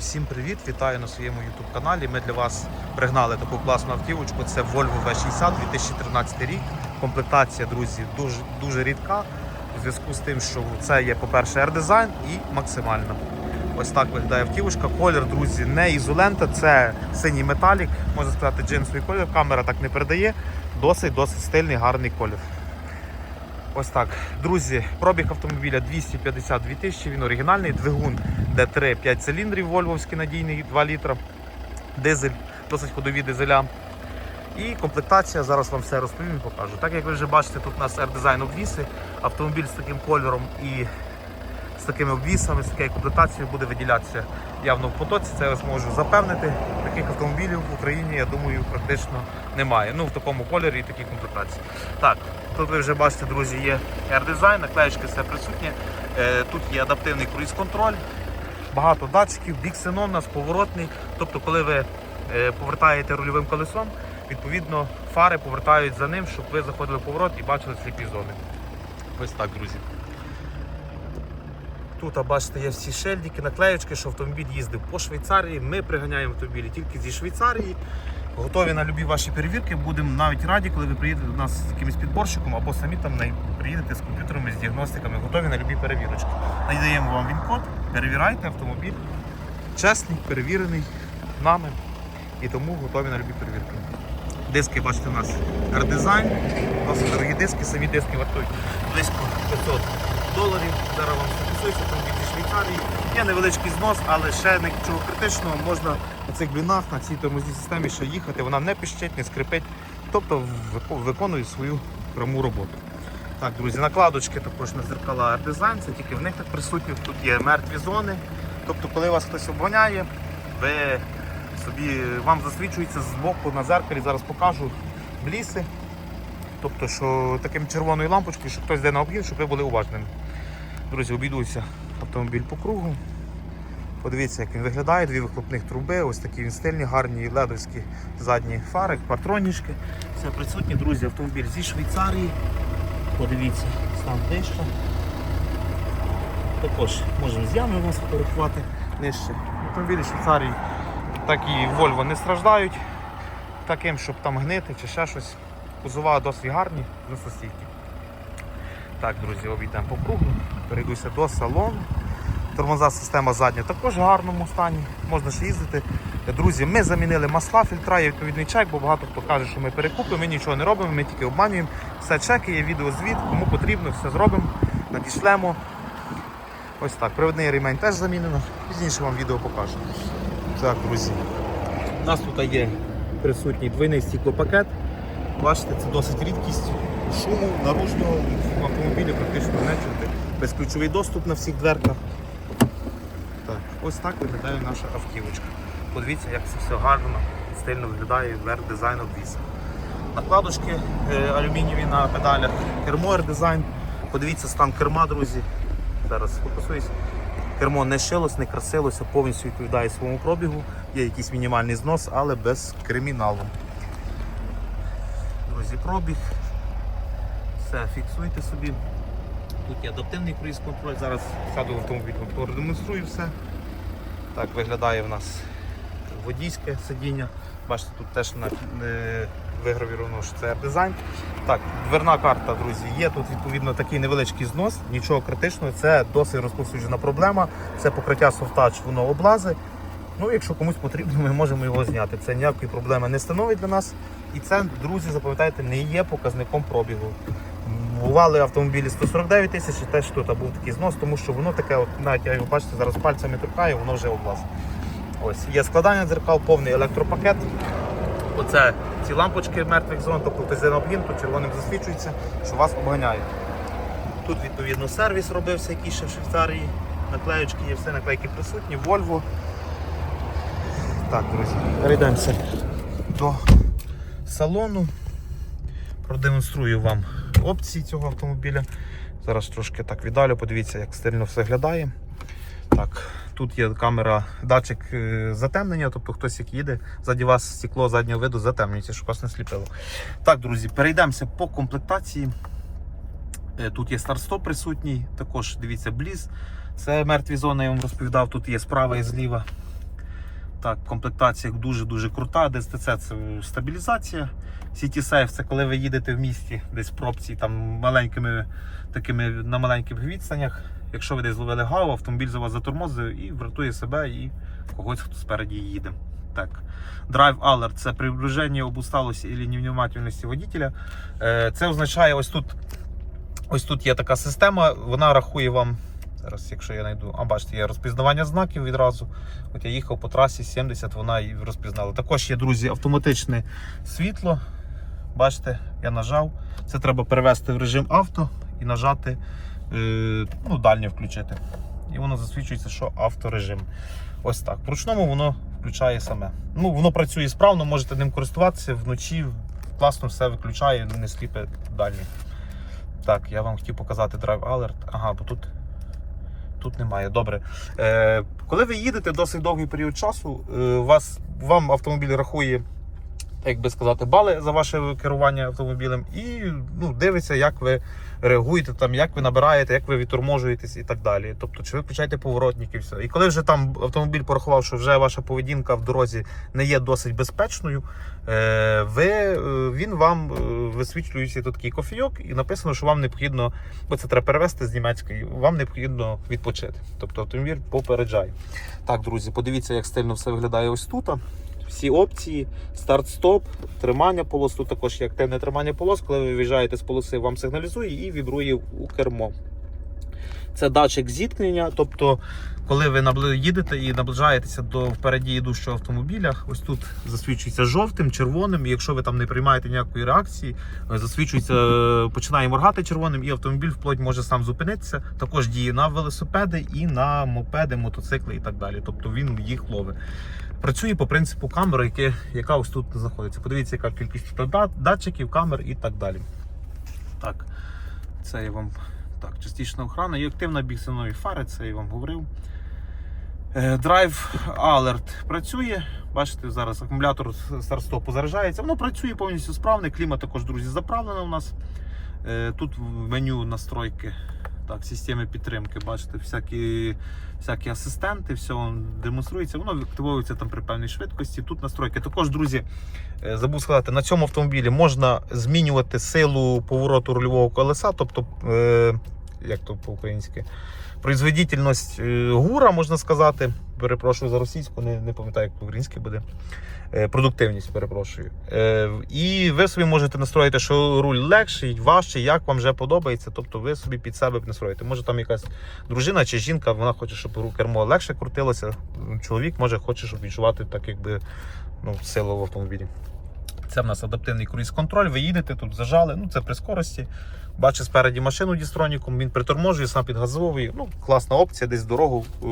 всім привіт! Вітаю на своєму YouTube каналі. Ми для вас пригнали таку класну автівочку. Це Volvo V60 2013 рік. Комплектація, друзі, дуже, дуже рідка. У зв'язку з тим, що це є, по-перше, R-дизайн і максимально. Ось так виглядає автівочка. Колір, друзі, не ізолента, це синій металік, можна сказати, джинсовий колір. Камера так не передає. Досить досить стильний, гарний колір. Ось так. Друзі, пробіг автомобіля 252 тисячі, він оригінальний, двигун D3 5 циліндрів, вольвовський надійний 2 літра, дизель, досить ходові дизеля. І комплектація, зараз вам все розповім і покажу. Так як ви вже бачите, тут у нас R-Design обвіси, автомобіль з таким кольором і з такими обвісами, з такою комплектацією буде виділятися явно в потоці. Це я вас можу запевнити. Таких автомобілів в Україні, я думаю, практично немає. Ну, в такому кольорі і такій комплектації. Так, тут ви вже бачите, друзі, є R-Design, наклеєчки все присутнє. Е, Тут є адаптивний круїз-контроль, багато датчиків, бік синон у нас поворотний. Тобто, коли ви е, повертаєте рульовим колесом, відповідно фари повертають за ним, щоб ви заходили в поворот і бачили сліпі зони. Ось так, друзі. Тут, а, бачите, є всі шельдики, наклеючки, що автомобіль їздив по Швейцарії. Ми приганяємо автомобілі тільки зі Швейцарії. Готові на любі ваші перевірки. Будемо навіть раді, коли ви приїдете до нас з якимось підборщиком або самі там приїдете з комп'ютерами, з діагностиками. Готові на любі перевірочки. Надаємо вам він-код, перевірайте автомобіль. Чесний, перевірений нами і тому готові на любі перевірки. Диски, бачите, у нас R-Design, досить дорогі диски, самі диски вартують близько 500 доларів. Зараз вам автомобіль зі Швейцарії. Є невеличкий знос, але ще нічого критичного. Можна на цих блінах, на цій тормозній системі ще їхати. Вона не пищить, не скрипить, тобто виконує свою пряму роботу. Так, друзі, накладочки також на зеркала R-Design, це тільки в них так присутні. Тут є мертві зони. Тобто, коли вас хтось обганяє, ви собі вам засвічується з боку на зеркалі, зараз покажу бліси. Тобто, що таким червоною лампочкою, що хтось йде на об'їзд, щоб ви були уважними. Друзі, обійдуся автомобіль по кругу. Подивіться, як він виглядає, дві вихлопних труби, ось такі він стильні, гарні ледовські задні фари, партронічки. Все присутні, друзі, автомобіль зі Швейцарії. Подивіться, стан нижче. Також можемо з ями вас фотографувати нижче. Автомобілі Швейцарії, так і Volvo не страждають таким, щоб там гнити чи ще щось. Кузова досить гарні, зносостійкі. Так, друзі, обійдемо по кругу, перейдуся до салону. Тормоза система задня також в гарному стані, можна ще їздити. Друзі, ми замінили масла, фільтра, є відповідний чек, бо багато хто каже, що ми перекупимо, ми нічого не робимо, ми тільки обманюємо. Все чеки, є відеозвіт, кому потрібно, все зробимо, надішлемо. Ось так, приводний ремень теж замінено, пізніше вам відео покажу. Так, друзі. У нас тут є присутній двойний стіклопакет. Бачите, це досить рідкість. Шуму наружного в автомобілі практично не чути. Безключовий доступ на всіх дверках. Так, ось так виглядає наша автівочка. Подивіться, як це все гарно, стильно виглядає вверх дизайн обвіса. Накладочки е, алюмінієві на педалях, кермо дизайн. Подивіться стан керма, друзі. Зараз фокусуюсь. Кермо не шилось, не красилося, повністю відповідає своєму пробігу. Є якийсь мінімальний знос, але без криміналу. Друзі, пробіг. Все, фіксуйте собі. Тут є адаптивний круїз-контроль. Зараз сяду в автомобіль, вам продемонструю все. Так виглядає в нас водійське сидіння. Бачите, тут теж на, е, вигравіровано, що це дизайн. Так, дверна карта, друзі, є тут відповідно такий невеличкий знос, нічого критичного, це досить розповсюджена проблема. Це покриття софтач, воно облази. Ну, якщо комусь потрібно, ми можемо його зняти. Це ніякої проблеми не становить для нас. І це, друзі, запам'ятайте, не є показником пробігу. Бували автомобілі 149 тисяч, і теж тут був такий знос, тому що воно таке, от, навіть я його бачите, зараз пальцями торкаю, воно вже облаз. Ось є складання дзеркал, повний електропакет. Оце ці лампочки мертвих зон, тобто йде то червоним засвічується, що вас обганяють. Тут відповідно сервіс робився, який ще в Швейцарії. Наклеючки є, все наклейки присутні, Volvo. Так, друзі, перейдемося до салону. Продемонструю вам опції цього автомобіля. Зараз трошки так віддалю, подивіться, як стильно все виглядає. Так, Тут є камера, датчик е, затемнення, тобто хтось як їде, ззаді вас стекло заднього виду затемнюється, щоб вас не сліпило. Так, друзі, перейдемося по комплектації. Е, Тут є старт-стоп присутній, також дивіться бліз. Це мертві зони, я вам розповідав, тут є справа і зліва. Так, комплектація дуже-дуже крута. ДСТЦ це стабілізація. City Safe це коли ви їдете в місті, десь в пробці, там маленькими такими на маленьких відстанях. Якщо ви десь зловили гаву, автомобіль за вас затормозив і врятує себе і когось, хто спереді їде. Так. Drive Alert це приближення об усталості і невнимательності водителя. Е, Це означає, ось тут, ось тут є така система, вона рахує вам. Зараз, якщо я знайду, а бачите, є розпізнавання знаків відразу. От я їхав по трасі 70, вона і розпізнала. Також є, друзі, автоматичне світло. Бачите, я нажав. Це треба перевести в режим авто і нажати, е, ну, дальнє включити. І воно засвідчується, що авторежим. Ось так. Вручному воно включає саме. Ну, воно працює справно, можете ним користуватися вночі. Класно все виключає, не сліпе дальнє. Так, я вам хотів показати Drive Alert. Ага, бо тут, тут немає. Добре. Е, коли ви їдете досить довгий період часу, е, вас, вам автомобіль рахує, як би сказати, бали за ваше керування автомобілем і ну, дивиться, як ви реагуєте, там, як ви набираєте, як ви відторможуєтесь і так далі. Тобто, чи ви включаєте поворотники і все. І коли вже там автомобіль порахував, що вже ваша поведінка в дорозі не є досить безпечною, е, ви, е, він вам е, висвітлюється тут такий кофійок, і написано, що вам необхідно, бо це треба перевести з німецької, вам необхідно відпочити. Тобто автомобіль попереджає. Так, друзі, подивіться, як стильно все виглядає ось тут. Всі опції, старт-стоп, тримання полос, тут також є активне тримання полос. Коли ви виїжджаєте з полоси, вам сигналізує і вібрує у кермо. Це датчик зіткнення, тобто, коли ви їдете і наближаєтеся до впереді йдущого автомобіля, ось тут засвідчується жовтим, червоним. І якщо ви там не приймаєте ніякої реакції, засвідчується, е, починає моргати червоним, і автомобіль вплоть може сам зупинитися. Також діє на велосипеди і на мопеди, мотоцикли і так далі. Тобто він їх ловить. Працює по принципу камери, яке, яка ось тут знаходиться. Подивіться, яка кількість тут датчиків, камер і так далі. Так, це я вам так, частична охрана і активна біксенові фари, це я вам говорив. Е, Drive Alert працює. Бачите, зараз акумулятор старт-стопу заряджається. Воно працює повністю справне. Клімат також, друзі, заправлено у нас. Е, Тут в меню настройки так, системи підтримки. Бачите, всякі, всякі асистенти, все демонструється. Воно активується там при певній швидкості. Тут настройки. Також, друзі, е, забув сказати, на цьому автомобілі можна змінювати силу повороту рульового колеса, тобто, е, як то по-українськи, производительність е, гура, можна сказати. Перепрошую за російську, не, не пам'ятаю, як по-українськи буде. Е, Продуктивність, перепрошую. Е, І ви собі можете настроїти, що руль легший, важчий, як вам вже подобається. Тобто ви собі під себе настроїте. Може там якась дружина чи жінка, вона хоче, щоб кермо легше крутилося. Чоловік може хоче, щоб відчувати так, якби ну, силу в автомобілі. Це в нас адаптивний круїз-контроль. Ви їдете тут, зажали. Ну це при скорості. Бачите спереді машину дістроніком, він приторможує, сам підгазовує. Ну, класна опція, десь дорогу е,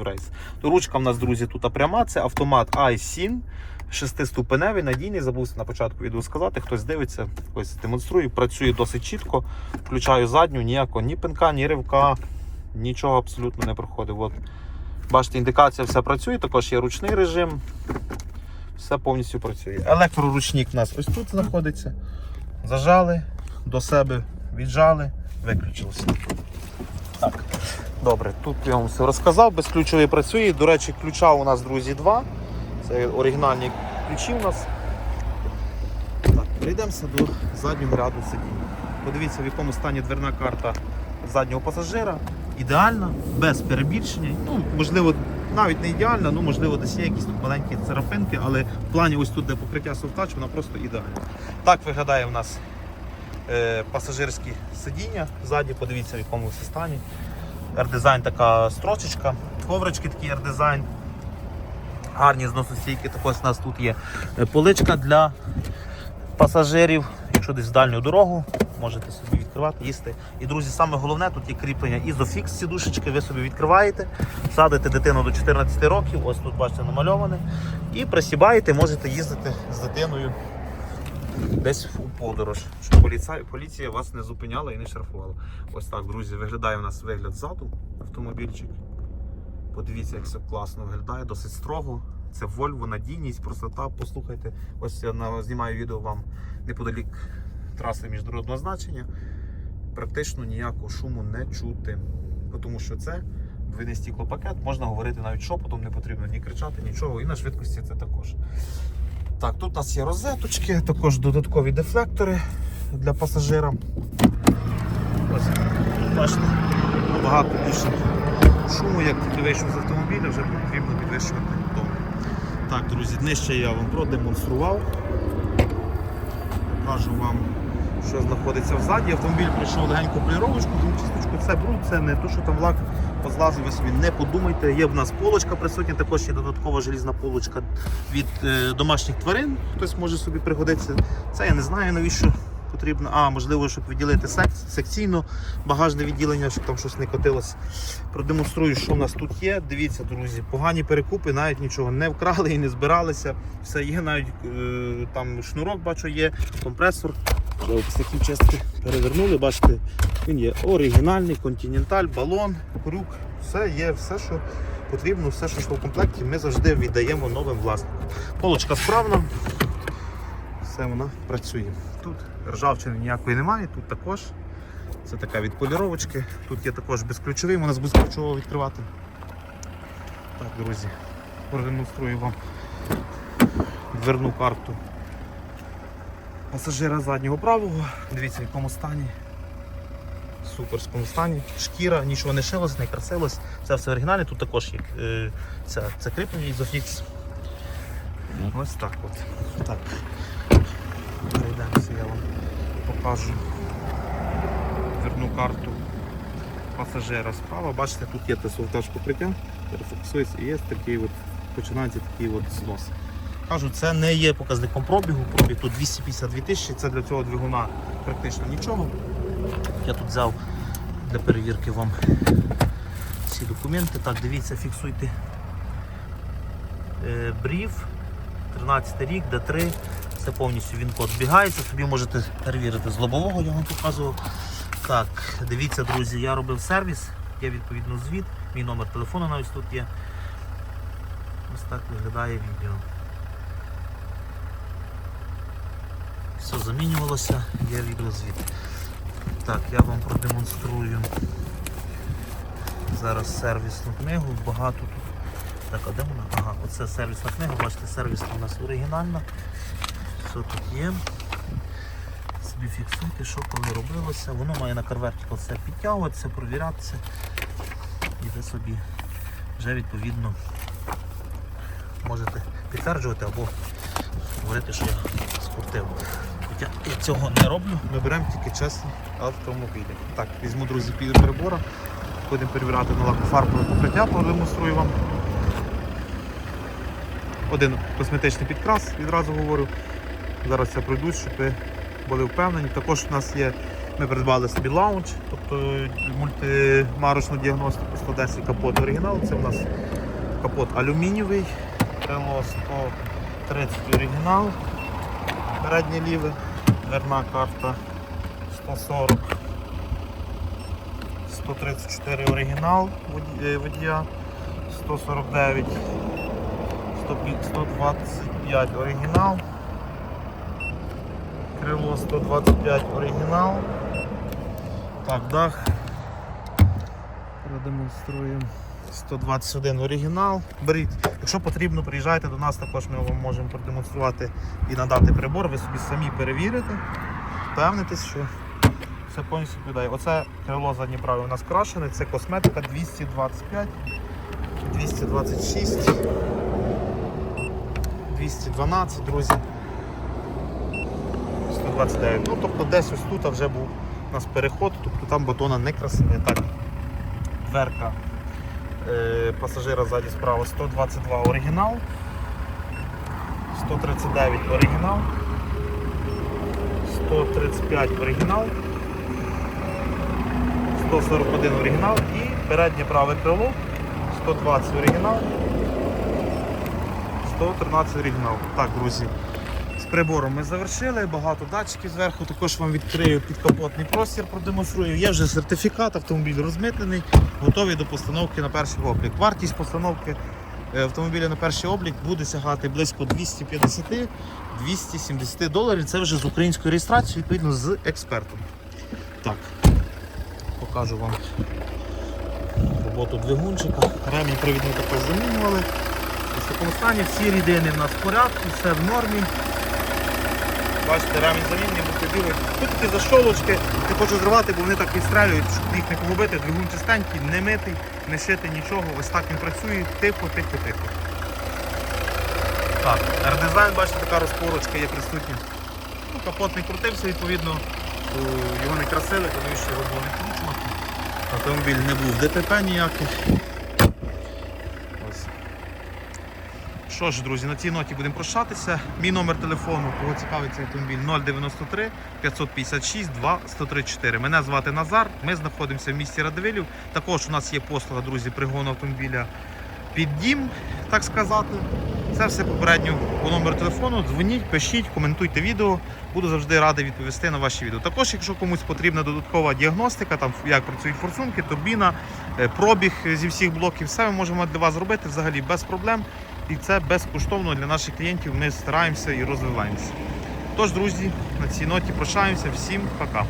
в рейс. То ручка в нас, друзі, тут пряма. Це автомат iSyn. Шестиступеневий, надійний, забув на початку відео сказати. Хтось дивиться, ось демонструю. Працює досить чітко. Включаю задню, ніякого ні пинка, ні ривка, нічого абсолютно не проходить. От. Бачите, індикація все працює, також є ручний режим. Все повністю працює. Електроручник у нас ось тут знаходиться. Зажали, до себе віджали, виключилося. Так, добре, тут я вам все розказав, безключовий працює. До речі, ключа у нас, друзі, два. Це оригінальні ключі у нас. Так, прийдемося до заднього ряду сидінь. Подивіться, в якому стані дверна карта заднього пасажира. Ідеальна, без перебільшення. Ну, можливо, навіть не ідеальна, ну можливо, десь є якісь тут маленькі царапинки, але в плані ось тут, де покриття софтач, вона просто ідеальна. Так виглядає у нас е, пасажирські сидіння ззаді, подивіться, в якому все стані. R-дизайн така строчечка, коврички такі R-дизайн. Гарні зносостійки. Також у нас тут є е, поличка для пасажирів. Якщо десь в дальню дорогу, можете собі відкривати, їсти. І, друзі, саме головне тут є кріплення ізофікс сідушечки, ви собі відкриваєте, садите дитину до 14 років, ось тут бачите намальоване. І присібаєте, можете їздити з дитиною десь у подорож, щоб поліцай, поліція вас не зупиняла і не штрафувала. Ось так, друзі, виглядає у нас вигляд ззаду автомобільчик. Подивіться, як все класно виглядає, досить строго. Це Volvo, надійність, простота. Послухайте, ось я знімаю відео вам неподалік траси міжнародного значення. Практично ніякого шуму не чути. Тому що це двойний стіклопакет, можна говорити навіть шепотом, не потрібно ні кричати, нічого, і на швидкості це також. Так, тут у нас є розеточки, також додаткові дефлектори для пасажира. Ось, бачите, набагато більше шуму, як ти вийшов з автомобіля, вже потрібно підвищувати тон. Так, друзі, нижче я вам продемонстрував. Покажу вам, що знаходиться взаді. Автомобіль пройшов легеньку поліровочку, чисточку, це бруд, це не то, що там лак позлазив, собі не подумайте. Є в нас полочка присутня, також є додаткова желізна полочка від е, домашніх тварин. Хтось може собі пригодитися. Це я не знаю навіщо потрібно. А, можливо, щоб відділити сек- секційно багажне відділення, щоб там щось не котилось. Продемонструю, що в нас тут є. Дивіться, друзі, погані перекупи, навіть нічого не вкрали і не збиралися. Все є, навіть е, там шнурок бачу є, компресор. Ось такі частки перевернули, бачите, він є оригінальний, континенталь, балон, крюк. Все є, все, що потрібно, все, що в комплекті, ми завжди віддаємо новим власникам. Полочка справна, все вона працює. Тут ржавчини ніякої немає, тут також. Це така від поліровочки. Тут є також безключовий, можна з безключового відкривати. Так, друзі, продемонструю вам дверну карту пасажира заднього правого. Дивіться, в якому стані. Суперському стані. Шкіра, нічого не шилось, не красилось. Це все оригінальне. Тут також є е, це, це кріплення ізофікс. Ось так от. Так. Перейдемося, я вам покажу дверну карту пасажира справа. Бачите, тут є те солтаж покриття, перефокусується і є такий от, починається такий от знос. Кажу, це не є показником пробігу. Пробіг тут 252 тисячі, це для цього двигуна практично нічого. Я тут взяв для перевірки вам ці документи. Так, дивіться, фіксуйте е, брів, 13 рік, Д3. Це повністю він код збігається, собі можете перевірити з лобового, я вам показував. Так, дивіться, друзі, я робив сервіс, є відповідно звіт, мій номер телефону навіть тут є. Ось так виглядає відео. Все замінювалося, є відеозвіт. Так, я вам продемонструю зараз сервісну книгу. Багато тут. Так, а де вона? Ага, оце сервісна книга, бачите, сервісна у нас оригінальна. Все тут є. Собі фіксуйте, що коли робилося. Воно має на карверті все підтягуватися, провірятися. І ви собі вже відповідно можете підтверджувати або говорити, що я спортив. Хоча я цього не роблю, ми беремо тільки чесні автомобілі. Так, візьму, друзі, під перебора. Будемо перевіряти на лакофарбове покриття, продемонструю вам. Один косметичний підкрас, відразу говорю. Зараз це пройдуть, щоб ви були впевнені. Також у нас є, ми придбали собі лаунч, тобто мультимарочну діагностику 110 капот оригінал. Це у нас капот алюмінієвий, крило 130 оригінал, переднє ліве, дверна карта 140, 134 оригінал е, водія, 149, 125 оригінал. Крило 125 оригінал. Так, дах. Продемонструємо. 121 оригінал. Беріть. Якщо потрібно, приїжджайте до нас, також ми вам можемо продемонструвати і надати прибор. Ви собі самі перевірите, впевнитесь, що все повністю відповідає. Оце крило заднє праве у нас крашене, це косметика 225, 226, 212, друзі. 129. Ну, тобто десь ось тут вже був у нас переход, тобто там батона не красивий. Так, дверка пасажира ззаді справа. 122 оригінал, 139 оригінал, 135 оригінал, 141 оригінал. І переднє праве крило. 120 оригінал, 113 оригінал. Так, друзі. Прибором ми завершили, багато датчиків зверху, також вам відкрию підкапотний простір, продемонструю. Є вже сертифікат, автомобіль розмитнений, готовий до постановки на перший облік. Вартість постановки е, автомобіля на перший облік буде сягати близько 250-270 доларів. Це вже з українською реєстрацією, відповідно з експертом. Так, покажу вам роботу двигунчика. Ремінь привідний також замінювали. В такому стані всі рідини в нас в порядку, все в нормі. Бачите, ремінь замінний, будете ділити. Тут такі защолочки, не хочу зривати, бо вони так відстрелюють, щоб їх не погубити. Двигун чистенький, не митий, не шитий нічого. Ось так він працює, тихо, тихо, тихо. Так, R-дизайн, бачите, така розпорочка є присутня. Ну, капот не крутився, відповідно, його не красили, тому що його було не кручувати. Автомобіль не був ДТП ніяких. Ось. Що ж, друзі, на цій ноті будемо прощатися. Мій номер телефону, кого цікавить цей автомобіль 093 556 2 134. Мене звати Назар. Ми знаходимося в місті Радивилів. Також у нас є послуга, друзі, пригону автомобіля під дім, так сказати. Це все попередньо по номеру телефону. Дзвоніть, пишіть, коментуйте відео. Буду завжди радий відповісти на ваші відео. Також, якщо комусь потрібна додаткова діагностика, там як працюють форсунки, турбіна, е, пробіг зі всіх блоків, все ми можемо для вас зробити взагалі без проблем. І це безкоштовно для наших клієнтів. Ми стараємося і розвиваємося. Тож, друзі, на цій ноті прощаємося. Всім пока.